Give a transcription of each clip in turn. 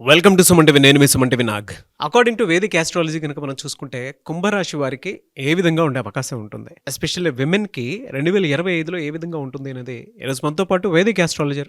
Welcome to సుమంటివి నేను మీ సుమంటివి Nag. According to Vedic astrology కనుక మనం చూసుకుంటే కుంభరాశి వారికి ఏ విధంగా ఉండే అవకాశం ఉంటుంది? ఎస్పెషల్లీ విమెన్కి రెండు వేల ఇరవై ఐదులో ఏ విధంగా ఉంటుంది అనేది ఈరోజు మనతో పాటు వేదిక్ ఆస్ట్రాలజర్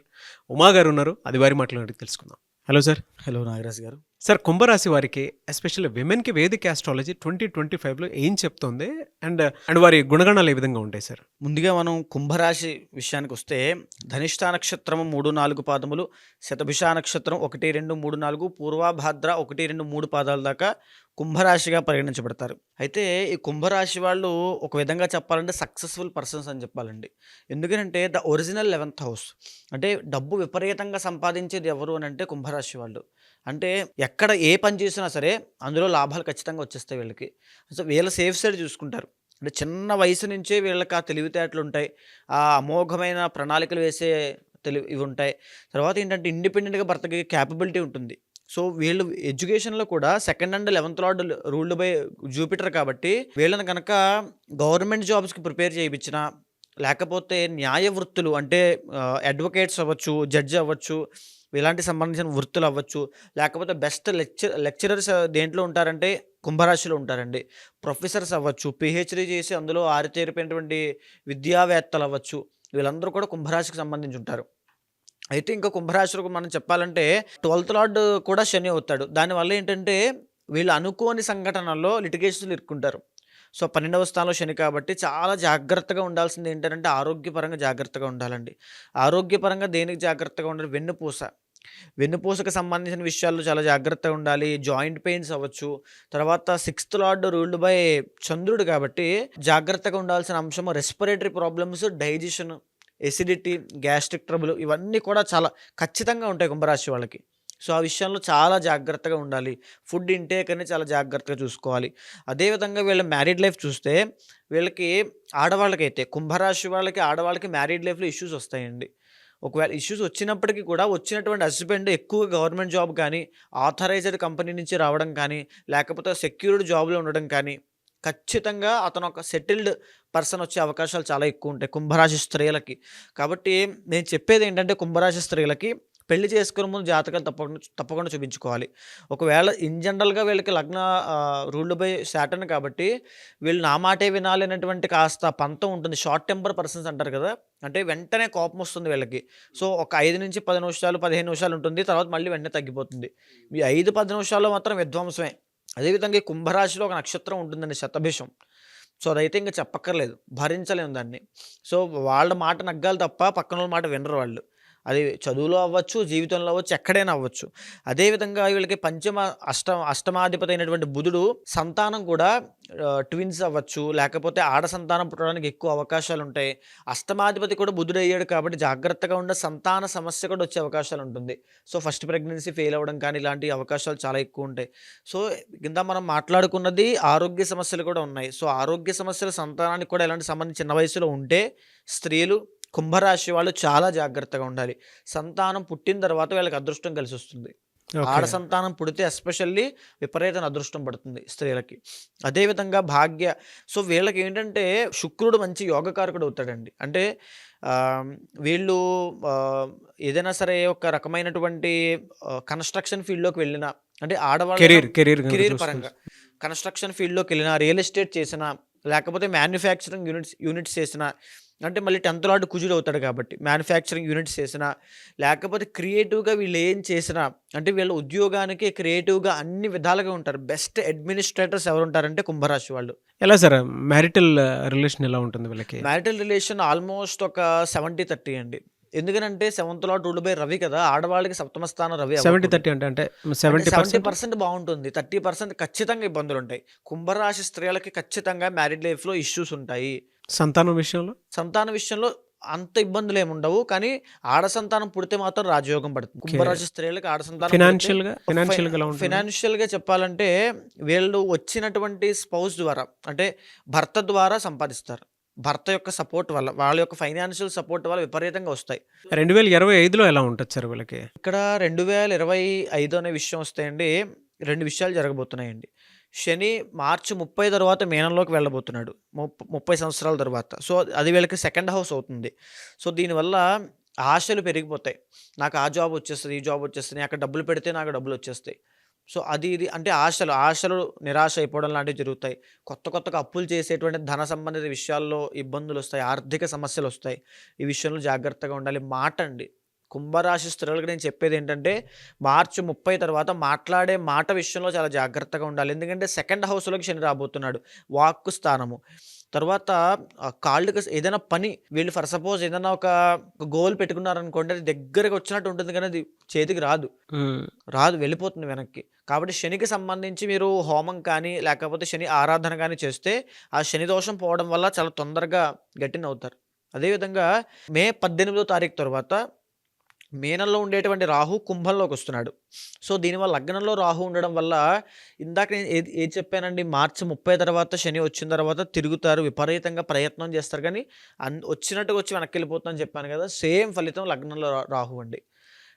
ఉమా గారు ఉన్నారు. అది వారి మాట్లాడి తెలుసుకుందాం. హలో సార్ హలో నాగరాజ్ గారు. సార్ కుంభరాశి వారికి ఎస్పెషల్లీ విమెన్కి వేదిక ఆస్ట్రాలజీ ట్వంటీ ట్వంటీ ఫైవ్లో ఏం చెప్తుంది? అండ్ అండ్ వారి గుణగణాలు ఏ విధంగా ఉంటాయి సార్? ముందుగా మనం కుంభరాశి విషయానికి వస్తే ధనిష్ఠా నక్షత్రం మూడు నాలుగు పాదములు శతభిష నక్షత్రం ఒకటి రెండు మూడు నాలుగు పూర్వభాద్ర ఒకటి రెండు మూడు పాదాల దాకా కుంభరాశిగా పరిగణించబడతారు. అయితే ఈ కుంభరాశి వాళ్ళు ఒక విధంగా చెప్పాలంటే సక్సెస్ఫుల్ పర్సన్స్ అని చెప్పాలండి. ఎందుకంటే ద ఒరిజినల్ లెవెన్త్ హౌస్ అంటే డబ్బు విపరీతంగా సంపాదించేది ఎవరు అని అంటే కుంభరాశి వాళ్ళు. అంటే ఎక్కడ ఏ పని చేసినా సరే అందులో లాభాలు ఖచ్చితంగా వచ్చేస్తాయి వీళ్ళకి. సో వీళ్ళ సేఫ్ సైడ్ చూసుకుంటారు. అంటే చిన్న వయసు నుంచే వీళ్ళకి ఆ తెలివితేటలు ఉంటాయి. ఆ అమోఘమైన ప్రణాళికలు వేసే తెలివి ఇవి ఉంటాయి. తర్వాత ఏంటంటే ఇండిపెండెంట్గా భర్తకి క్యాపబిలిటీ ఉంటుంది. సో వీళ్ళు ఎడ్యుకేషన్లో కూడా second and eleventh lord ruled by Jupiter కాబట్టి వీళ్ళని కనుక గవర్నమెంట్ జాబ్స్కి ప్రిపేర్ చేయించిన లేకపోతే న్యాయ వృత్తులు అంటే అడ్వకేట్స్ అవ్వచ్చు జడ్జి అవ్వచ్చు ఇలాంటి సంబంధించిన వృత్తులు అవ్వచ్చు. లేకపోతే బెస్ట్ లెక్చర్ లెక్చరర్స్ దేంట్లో ఉంటారంటే కుంభరాశిలో ఉంటారండి. ప్రొఫెసర్స్ అవ్వచ్చు పిహెచ్డి చేసి అందులో ఆరితేరిపోయినటువంటి విద్యావేత్తలు అవ్వచ్చు. వీళ్ళందరూ కూడా కుంభరాశికి సంబంధించి ఉంటారు. అయితే ఇంకా కుంభరాశిలో మనం చెప్పాలంటే ట్వెల్త్ లార్డ్ కూడా శని అవుతాడు. దానివల్ల ఏంటంటే వీళ్ళు అనుకోని సంఘటనల్లో లిటిగేషన్లు ఇరుక్కుంటారు. సో పన్నెండవ స్థానంలో శని కాబట్టి చాలా జాగ్రత్తగా ఉండాల్సింది ఏంటంటే ఆరోగ్యపరంగా జాగ్రత్తగా ఉండాలండి. ఆరోగ్యపరంగా దేనికి జాగ్రత్తగా ఉండాలి? వెన్నుపూస. వెన్నుపూసకు సంబంధించిన విషయాల్లో చాలా జాగ్రత్తగా ఉండాలి. జాయింట్ పెయిన్స్ అవ్వచ్చు. తర్వాత సిక్స్త్ లార్డ్ రూల్డ్ బై చంద్రుడు కాబట్టి జాగ్రత్తగా ఉండాల్సిన అంశం respiratory problems digestion acidity gastric trouble ఇవన్నీ కూడా చాలా ఖచ్చితంగా ఉంటాయి కుంభరాశి వాళ్ళకి. సో ఆ విషయంలో చాలా జాగ్రత్తగా ఉండాలి. ఫుడ్ ఇంటేక్ అనేది చాలా జాగ్రత్తగా చూసుకోవాలి. అదేవిధంగా వీళ్ళ మ్యారీడ్ లైఫ్ చూస్తే వీళ్ళకి ఆడవాళ్ళకైతే కుంభరాశి వాళ్ళకి ఆడవాళ్ళకి మ్యారీడ్ లైఫ్లో ఇష్యూస్ వస్తాయండి. ఒకవేళ ఇష్యూస్ వచ్చినప్పటికీ కూడా వచ్చినటువంటి హస్బెండ్ ఎక్కువ గవర్నమెంట్ జాబ్ కానీ ఆథరైజ్డ్ కంపెనీ నుంచి రావడం కానీ లేకపోతే సెక్యూర్డ్ జాబ్లో ఉండడం కానీ ఖచ్చితంగా అతను ఒక సెటిల్డ్ పర్సన్ వచ్చే అవకాశాలు చాలా ఎక్కువ ఉంటాయి. కుంభరాశి స్త్రీలకి. కాబట్టి నేను చెప్పేది ఏంటంటే కుంభరాశి స్త్రీలకి పెళ్ళి చేసుకునే ముందు జాతకాలు తప్పకుండా తప్పకుండా చూపించుకోవాలి. ఒకవేళ ఇన్ జనరల్గా వీళ్ళకి లగ్న రూల్డ్ బై శాటర్న్ కాబట్టి వీళ్ళు నా మాటే వినాలి అనేటువంటి కాస్త పంతం ఉంటుంది. షార్ట్ టెంపర్ పర్సన్స్ అంటారు కదా అంటే వెంటనే కోపం వస్తుంది వీళ్ళకి. సో ఒక ఐదు నుంచి పది నిమిషాలు పదిహేను నిమిషాలు ఉంటుంది. తర్వాత మళ్ళీ వెంటనే తగ్గిపోతుంది. ఈ ఐదు పది నిమిషాల్లో మాత్రం విధ్వంసమే. అదేవిధంగా ఈ కుంభరాశిలో ఒక నక్షత్రం ఉంటుందండి శతభిషం. సో అదైతే ఇంకా చెప్పక్కర్లేదు. భరించలేము దాన్ని. సో వాళ్ళ మాట నగ్గాలి తప్ప పక్కన వాళ్ళ మాట వినరు వాళ్ళు. అది చదువులో అవ్వచ్చు జీవితంలో అవ్వచ్చు ఎక్కడైనా అవ్వచ్చు. అదేవిధంగా వీళ్ళకి పంచమ అష్ట అష్టమాధిపతి అయినటువంటి బుధుడు సంతానం కూడా ట్విన్స్ అవ్వచ్చు లేకపోతే ఆడ సంతానం పుట్టడానికి ఎక్కువ అవకాశాలు ఉంటాయి. అష్టమాధిపతి కూడా బుధుడు అయ్యాడు కాబట్టి జాగ్రత్తగా ఉండే సంతాన సమస్య కూడా వచ్చే అవకాశాలు ఉంటుంది. సో ఫస్ట్ ప్రెగ్నెన్సీ ఫెయిల్ అవ్వడం కానీ ఇలాంటి అవకాశాలు చాలా ఎక్కువ ఉంటాయి. సో కింద మనం మాట్లాడుకున్నది ఆరోగ్య సమస్యలు కూడా ఉన్నాయి. సో ఆరోగ్య సమస్యలు సంతానానికి కూడా ఎలాంటి సంబంధించి చిన్న వయసులో ఉంటే స్త్రీలు కుంభరాశి వాళ్ళు చాలా జాగ్రత్తగా ఉండాలి. సంతానం పుట్టిన తర్వాత వీళ్ళకి అదృష్టం కలిసి వస్తుంది ఆడ సంతానం పుడితే ఎస్పెషల్లీ విపరీతమైన అదృష్టం పడుతుంది స్త్రీలకి. అదేవిధంగా భాగ్య సో వీళ్ళకి ఏంటంటే శుక్రుడు మంచి యోగకారకుడు అవుతాడండి. అంటే వీళ్ళు ఏదైనా సరే ఒక రకమైనటువంటి కన్స్ట్రక్షన్ ఫీల్డ్లోకి వెళ్ళిన అంటే ఆడవాళ్ళ కెరీర్ కెరీర్ కెరీర్ పరంగా కన్స్ట్రక్షన్ ఫీల్డ్లోకి వెళ్ళిన రియల్ ఎస్టేట్ చేసిన లేకపోతే మ్యానుఫ్యాక్చరింగ్ యూనిట్స్ యూనిట్స్ చేసిన అంటే మళ్ళీ టెన్త్ లాంటి కుజుడు అవుతాడు కాబట్టి మ్యానుఫ్యాక్చరింగ్ యూనిట్స్ చేసినా లేకపోతే క్రియేటివ్గా వీళ్ళు ఏం చేసినా అంటే వీళ్ళ ఉద్యోగానికి క్రియేటివ్గా అన్ని విధాలుగా ఉంటారు. బెస్ట్ అడ్మినిస్ట్రేటర్స్ ఎవరు ఉంటారంటే కుంభరాశి వాళ్ళు. ఎలా సార్? మ్యారిటల్ రిలేషన్ ఎలా ఉంటుంది వీళ్ళకి? మ్యారిటల్ రిలేషన్ ఆల్మోస్ట్ ఒక సెవెంటీ థర్టీ అండి. ఎందుకంటే seventh lord rule by Ravi కదా ఆడవాళ్ళకి సప్తమ స్థానం రవి సెవెంటీ థర్టీ అంటే అంటే సెవెంటీ సెవెంటీ పర్సెంట్ బాగుంటుంది. థర్టీ పర్సెంట్ ఖచ్చితంగా ఇబ్బందులు ఉంటాయి కుంభరాశి స్త్రీలకి ఖచ్చితంగా మ్యారీడ్ లైఫ్లో ఇష్యూస్ ఉంటాయి. సంతానం విషయంలో? సంతాన విషయంలో అంత ఇబ్బందులు ఏమి ఉండవు. కానీ ఆడ సంతానం పుడితే మాత్రం రాజయోగం పడుతుంది. కుంభరాశి స్త్రీలకు ఆడ సంతానం ఫినాన్షియల్గా? ఫినాన్షియల్గా ఎలా ఉంటుంది. ఫినాన్షియల్గా చెప్పాలంటే వీళ్ళు వచ్చినటువంటి స్పౌస్ ద్వారా అంటే భర్త ద్వారా సంపాదిస్తారు. భర్త యొక్క సపోర్ట్ వల్ల వాళ్ళ యొక్క ఫైనాన్షియల్ సపోర్ట్ వల్ల విపరీతంగా వస్తాయి. రెండు వేల ఇరవై ఐదులో ఎలా ఉంటుంది సార్ వీళ్ళకి? ఇక్కడ రెండు వేల ఇరవై ఐదు అనే విషయం వస్తాయండి రెండు విషయాలు జరగబోతున్నాయండి. శని మార్చి ముప్పై తర్వాత మీనంలోకి వెళ్ళబోతున్నాడు. ముప్ప- ముప్పై సంవత్సరాల తర్వాత. సో అది వీళ్ళకి సెకండ్ హౌస్ అవుతుంది. సో దీనివల్ల ఆశలు పెరిగిపోతాయి. నాకు ఆ జాబ్ వచ్చేస్తుంది ఈ జాబ్ వచ్చేస్తుంది అక్కడ డబ్బులు పెడితే నాకు డబ్బులు వచ్చేస్తాయి. సో అది ఇది అంటే ఆశలు ఆశలు నిరాశ అయిపోవడం లాంటివి జరుగుతాయి. కొత్త కొత్తగా అప్పులు చేసేటువంటి ధన సంబంధిత విషయాల్లో ఇబ్బందులు వస్తాయి ఆర్థిక సమస్యలు వస్తాయి. ఈ విషయంలో జాగ్రత్తగా ఉండాలి. మాట అండి కుంభరాశి స్త్రీలకు నేను చెప్పేది ఏంటంటే మార్చి ముప్పై తర్వాత మాట్లాడే మాట విషయంలో చాలా జాగ్రత్తగా ఉండాలి. ఎందుకంటే సెకండ్ హౌస్లోకి శని రాబోతున్నాడు. వాక్కు స్థానము. తర్వాత కాళ్ళకి ఏదైనా పని వీళ్ళు ఫర్ సపోజ్ ఏదైనా ఒక గోల్ పెట్టుకున్నారనుకోండి అది దగ్గరకు వచ్చినట్టు ఉంటుంది కానీ అది చేతికి రాదు. రాదు వెళ్ళిపోతుంది వెనక్కి. కాబట్టి శనికి సంబంధించి మీరు హోమం కానీ లేకపోతే శని ఆరాధన కానీ చేస్తే ఆ శని దోషం పోవడం వల్ల చాలా తొందరగా గట్టిన అవుతారు అదేవిధంగా మే పద్దెనిమిదో తారీఖు తర్వాత మీనంలో ఉండేటువంటి రాహు కుంభంలోకి వస్తున్నాడు. సో దీనివల్ల లగ్నంలో రాహు ఉండడం వల్ల ఇందాక నేను ఏది ఏది చెప్పానండి మార్చి ముప్పై తర్వాత శని వచ్చిన తర్వాత తిరుగుతారు విపరీతంగా ప్రయత్నం చేస్తారు. కానీ అన్ వచ్చినట్టుగా వచ్చి వెనక్కి వెళ్ళిపోతుందని చెప్పాను కదా సేమ్ ఫలితం లగ్నంలో రాహు అండి.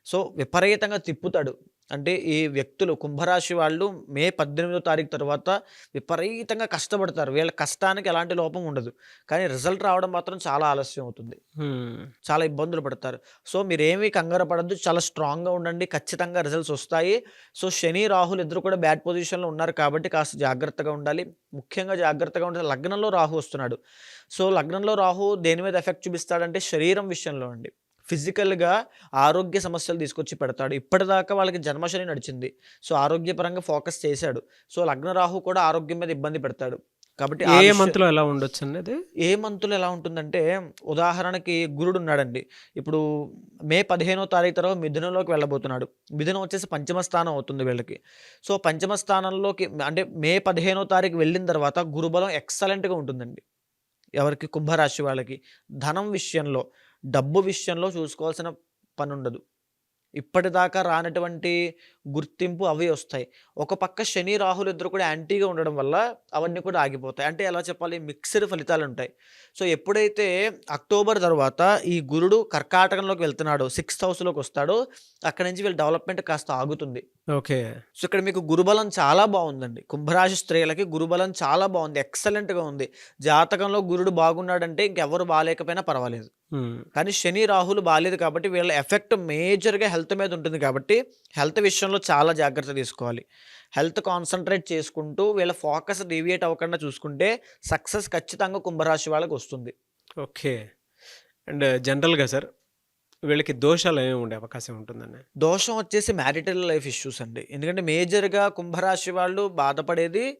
సో విపరీతంగా తిప్పుతాడు. అంటే ఈ వ్యక్తులు కుంభరాశి వాళ్ళు మే పద్దెనిమిదో తారీఖు తర్వాత విపరీతంగా కష్టపడతారు. వీళ్ళ కష్టానికి ఎలాంటి లోపం ఉండదు. కానీ రిజల్ట్ రావడం మాత్రం చాలా ఆలస్యం అవుతుంది. చాలా ఇబ్బందులు పడతారు. సో మీరేమీ కంగారు పడద్దు. చాలా స్ట్రాంగ్గా ఉండండి. ఖచ్చితంగా రిజల్ట్స్ వస్తాయి. సో శని రాహుల్ ఇద్దరు కూడా బ్యాడ్ పొజిషన్లో ఉన్నారు కాబట్టి కాస్త జాగ్రత్తగా ఉండాలి. ముఖ్యంగా జాగ్రత్తగా ఉండాలి లగ్నంలో రాహు వస్తున్నాడు. సో లగ్నంలో రాహు దేని మీద ఎఫెక్ట్ చూపిస్తాడంటే శరీరం విషయంలో అండి. ఫిజికల్గా ఆరోగ్య సమస్యలు తీసుకొచ్చి పెడతాడు. ఇప్పటిదాకా వాళ్ళకి జన్మశని నడిచింది. సో ఆరోగ్యపరంగా ఫోకస్ చేశాడు. సో లగ్న రాహు కూడా ఆరోగ్యం మీద ఇబ్బంది పెడతాడు. కాబట్టి ఏ మంత్లో ఎలా ఉండొచ్చు అండి అది? ఏ మంతులు ఎలా ఉంటుందంటే ఉదాహరణకి గురుడు ఉన్నాడండి. ఇప్పుడు మే పదిహేనో తారీఖు తర్వాత మిథునంలోకి వెళ్ళబోతున్నాడు. మిథునం వచ్చేసి పంచమ స్థానం అవుతుంది వీళ్ళకి. సో పంచమ స్థానంలోకి అంటే మే పదిహేనో తారీఖు వెళ్ళిన తర్వాత గురుబలం ఎక్సలెంట్గా ఉంటుందండి. ఎవరికి? కుంభరాశి వాళ్ళకి. ధనం విషయంలో. డబ్బు విషయంలో చూసుకోవాల్సిన పని ఉండదు ఇప్పటిదాకా రానటువంటి గుర్తింపు అవి వస్తాయి. ఒక పక్క శని రాహులు ఇద్దరు కూడా యాంటీగా ఉండడం వల్ల అవన్నీ కూడా ఆగిపోతాయి. అంటే ఎలా చెప్పాలి? మిక్స్డ్ ఫలితాలు ఉంటాయి సో ఎప్పుడైతే అక్టోబర్ తర్వాత ఈ గురుడు కర్కాటకంలోకి వెళ్తున్నాడో సిక్స్త్ హౌస్లోకి వస్తాడో అక్కడి నుంచి వీళ్ళ డెవలప్మెంట్ కాస్త ఆగుతుంది. ఓకే. సో ఇక్కడ మీకు గురుబలం చాలా బాగుందండి. కుంభరాశి స్త్రీలకి గురుబలం చాలా బాగుంది. ఎక్సలెంట్గా ఉంది. జాతకంలో గురుడు బాగున్నాడంటే ఇంకెవరు బాగాలేకపోయినా పర్వాలేదు. కానీ శని రాహులు బాగాలేదు కాబట్టి వీళ్ళ ఎఫెక్ట్ మేజర్గా హెల్త్ మీద ఉంటుంది కాబట్టి హెల్త్ విషయంలో చాలా జాగ్రత్త తీసుకోవాలి. హెల్త్ కాన్సన్ట్రేట్ చేసుకుంటూ వీళ్ళ ఫోకస్ డీవియేట్ అవ్వకుండా చూసుకుంటే సక్సెస్ ఖచ్చితంగా కుంభరాశి వాళ్ళకి వస్తుంది. ఓకే. అండ్ జనరల్గా సార్ వీళ్ళకి దోషాలు ఏమి ఉండే అవకాశం ఉంటుందండి దోషం వచ్చేసి మ్యారిటల్ లైఫ్ ఇష్యూస్ అండి. ఎందుకంటే మేజర్గా కుంభరాశి వాళ్ళు బాధపడేది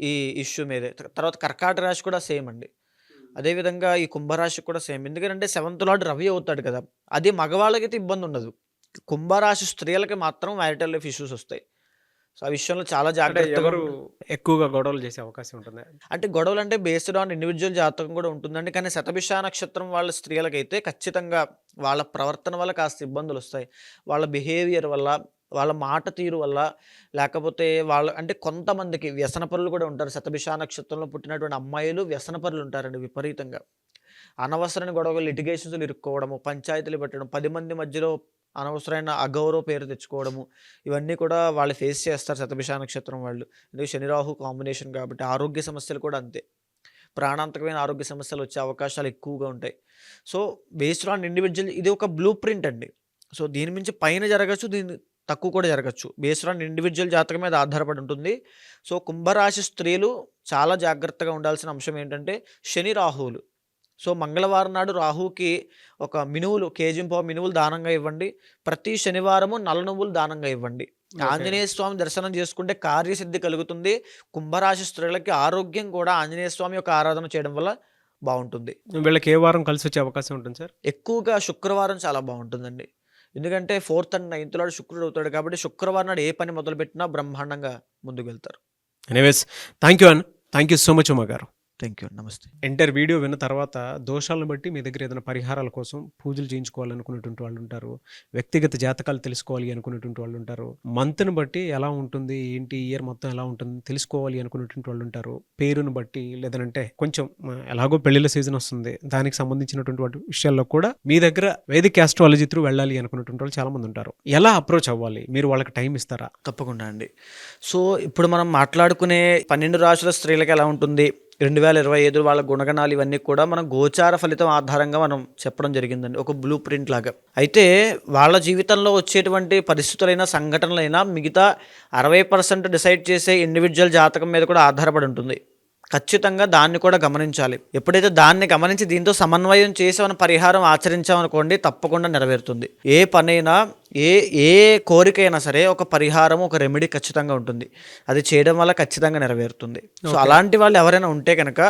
ఈ ఇష్యూ మీదే. తర్వాత కర్కాటక రాశి కూడా సేమ్ అండి. అదేవిధంగా ఈ కుంభరాశి కూడా సేమ్. ఎందుకంటే సెవెంత్ లార్డ్ రవి అవుతాడు కదా. అది మగవాళ్ళకైతే ఇబ్బంది ఉండదు. కుంభరాశి స్త్రీలకి మాత్రం మ్యారిటల్ లైఫ్ ఇష్యూస్ వస్తాయి. సో ఆ విషయంలో చాలా ఎవరు ఎక్కువగా గొడవలు చేసే అవకాశం ఉంటుంది? అంటే గొడవలు అంటే బేస్డ్ ఆన్ ఇండివిజువల్ జాతకం కూడా ఉంటుందండి. కానీ శతభిష నక్షత్రం వాళ్ళ స్త్రీలకైతే ఖచ్చితంగా వాళ్ళ ప్రవర్తన వల్ల కాస్త ఇబ్బందులు వస్తాయి. వాళ్ళ బిహేవియర్ వల్ల వాళ్ళ మాట తీరు వల్ల లేకపోతే వాళ్ళ అంటే కొంతమందికి వ్యసనపరులు కూడా ఉంటారు. శతభిష నక్షత్రంలో పుట్టినటువంటి అమ్మాయిలు వ్యసనపరులు ఉంటారండి విపరీతంగా. అనవసరమైన గొడవలు లిటిగేషన్స్లు ఇరుక్కోవడము పంచాయతీలు పెట్టడం పది మంది మధ్యలో అనవసరమైన అగౌరవ పేరు తెచ్చుకోవడము ఇవన్నీ కూడా వాళ్ళు ఫేస్ చేస్తారు శతభిష నక్షత్రం వాళ్ళు. ఎందుకంటే శనిరాహు కాంబినేషన్ కాబట్టి ఆరోగ్య సమస్యలు కూడా అంతే. ప్రాణాంతకమైన ఆరోగ్య సమస్యలు వచ్చే అవకాశాలు ఎక్కువగా ఉంటాయి. సో బేస్డ్ ఆన్ ఇండివిజువల్ ఇది ఒక బ్లూ ప్రింట్ అండి. సో దీని మించి పైన జరగచ్చు దీని తక్కువ కూడా జరగచ్చు. బేస్డ్ ఆన్ ఇండివిజువల్ జాతకం మీద ఆధారపడి ఉంటుంది. సో కుంభరాశి స్త్రీలు చాలా జాగ్రత్తగా ఉండాల్సిన అంశం ఏంటంటే శని రాహువులు. సో మంగళవారం నాడు రాహుకి ఒక మినువులు కేజింపో మినువులు దానంగా ఇవ్వండి. ప్రతి శనివారము నల్ల నువ్వులు దానంగా ఇవ్వండి. ఆంజనేయ స్వామి దర్శనం చేసుకుంటే కార్యసిద్ధి కలుగుతుంది. కుంభరాశి స్త్రీలకి ఆరోగ్యం కూడా ఆంజనేయ స్వామి యొక్క ఆరాధన చేయడం వల్ల బాగుంటుంది. వీళ్ళకి ఏ వారం కలిసి వచ్చే అవకాశం ఉంటుంది సార్? ఎక్కువగా శుక్రవారం చాలా బాగుంటుందండి. ఎందుకంటే ఫోర్త్ అండ్ నైన్త్ నాడు శుక్రుడు అవుతాడు కాబట్టి శుక్రవారం నాడు ఏ పని మొదలుపెట్టినా బ్రహ్మాండంగా ముందుకు వెళ్తారు ఎనీవేస్ థ్యాంక్ యూ అన్న thank you so much Uma garu thank you namaste enter video విన్న తర్వాత దోషాలను బట్టి మీ దగ్గర ఏదైనా పరిహారాల కోసం పూజలు చేయించుకోవాలనుకునేటువంటి వాళ్ళు ఉంటారు. వ్యక్తిగత జాతకాలు తెలుసుకోవాలి అనుకునేటువంటి వాళ్ళు ఉంటారు. మంత్ని బట్టి ఎలా ఉంటుంది? ఏంటి? ఇయర్ మొత్తం ఎలా ఉంటుంది? తెలుసుకోవాలి అనుకునేటువంటి వాళ్ళు ఉంటారు. పేరును బట్టి లేదంటే కొంచెం ఎలాగో పెళ్ళిళ్ళ సీజన్ వస్తుంది. దానికి సంబంధించినటువంటి వాటి విషయాల్లో కూడా మీ దగ్గర వేదిక ఆస్ట్రాలజీ త్రూ వెళ్ళాలి అనుకునేటువంటి వాళ్ళు చాలా మంది ఉంటారు. ఎలా అప్రోచ్ అవ్వాలి? మీరు వాళ్ళకి టైం ఇస్తారా? తప్పకుండా అండి. సో ఇప్పుడు మనం మాట్లాడుకునే పన్నెండు రాశుల స్త్రీలకు ఎలా ఉంటుంది? రెండు వేల ఇరవై ఐదు వాళ్ళ గుణగణాలు ఇవన్నీ కూడా మనం గోచార ఫలితం ఆధారంగా మనం చెప్పడం జరిగిందండి. ఒక బ్లూ ప్రింట్ లాగా. అయితే వాళ్ళ జీవితంలో వచ్చేటువంటి పరిస్థితులైనా సంఘటనలైనా మిగతా అరవై పర్సెంట్ డిసైడ్ చేసే ఇండివిజువల్ జాతకం మీద కూడా ఆధారపడి ఉంటుంది. ఖచ్చితంగా దాన్ని కూడా గమనించాలి. ఎప్పుడైతే దాన్ని గమనించి దీంతో సమన్వయం చేసి మనం పరిహారం ఆచరించామనుకోండి తప్పకుండా నెరవేరుతుంది. ఏ పనైనా ఏ ఏ కోరికైనా సరే ఒక పరిహారం ఒక రెమెడీ ఖచ్చితంగా ఉంటుంది. అది చేయడం వల్ల ఖచ్చితంగా నెరవేరుతుంది. సో అలాంటి వాళ్ళు ఎవరైనా ఉంటే కనుక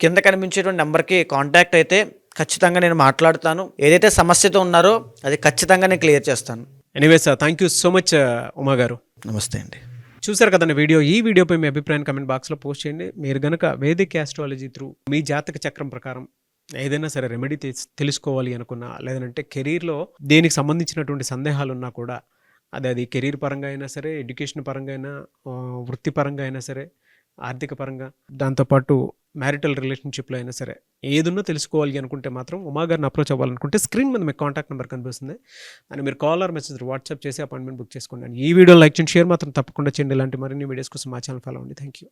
కింద కనిపించేటువంటి నెంబర్కి కాంటాక్ట్ అయితే ఖచ్చితంగా నేను మాట్లాడుతాను. ఏదైతే సమస్యతో ఉన్నారో అది ఖచ్చితంగా నేను క్లియర్ చేస్తాను. Anyways thank you so much Uma garu. Namaste అండి. చూసారు కదండి వీడియో ఈ వీడియోపై మీ అభిప్రాయాన్ని కమెంట్ బాక్స్లో పోస్ట్ చేయండి. మీరు గనక వేదిక ఆస్ట్రాలజీ త్రూ మీ జాతక చక్రం ప్రకారం ఏదైనా సరే రెమెడీ తెస్- తెలుసుకోవాలి అనుకున్నా లేదంటే కెరీర్లో దేనికి సంబంధించినటువంటి సందేహాలు ఉన్నా కూడా అది అది కెరీర్ పరంగా అయినా సరే ఎడ్యుకేషన్ పరంగా అయినా వృత్తిపరంగా అయినా సరే ఆర్థిక పరంగా దాంతోపాటు మ్యారిటల్ రిలేషన్షిప్లో అయినా సరే ఏదున్నా తెలుసుకోవాలి అనుకుంటే మాత్రం ఉమా గారిని అప్రోచ్ అవ్వాలనుకుంటే స్క్రీన్ మీద మీకు కాంటాక్ట్ నెంబర్ కనిపిస్తుంది. అని మీరు కాల్ ఆర్ మెసేజ్ వాట్సాప్ చేసి అపాయింట్మెంట్ బుక్ చేసుకోండి. ఈ వీడియో లైక్ చేయండి షేర్ మాత్రం తప్పకుండా చేయండి. ఇలాంటి మరిన్ని వీడియోస్ కోసం మా ఛానల్ ఫాలో అవ్వండి. Thank you